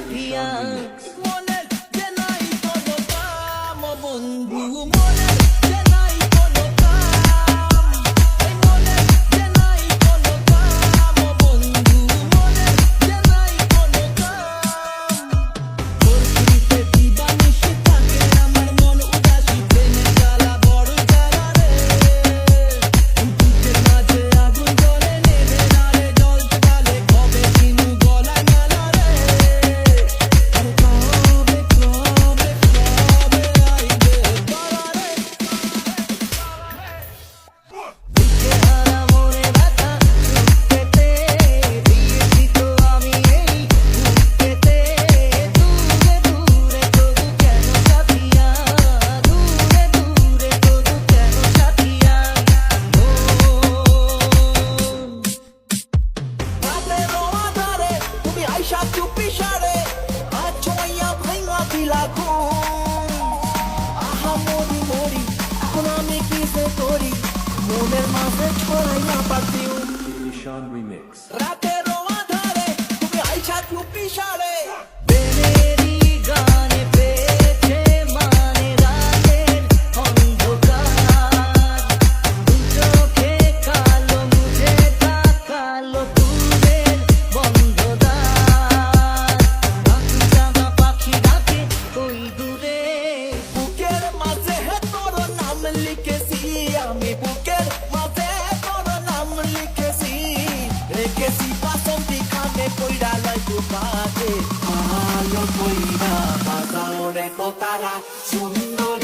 কাঁদিয়া Moon el más de por allá para ti. Remix. Rate কইরা বাজারে কোতারা সুন্দর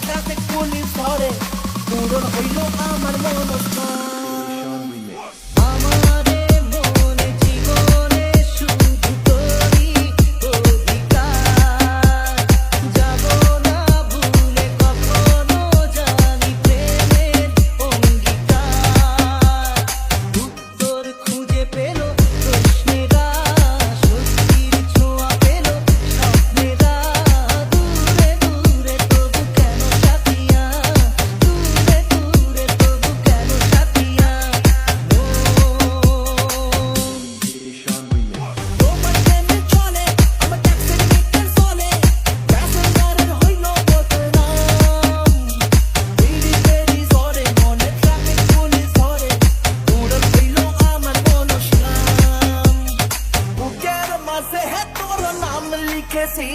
রাস্তাতে পুলিশ ধরে পূরণ হইল আমার মনস্থা చేసి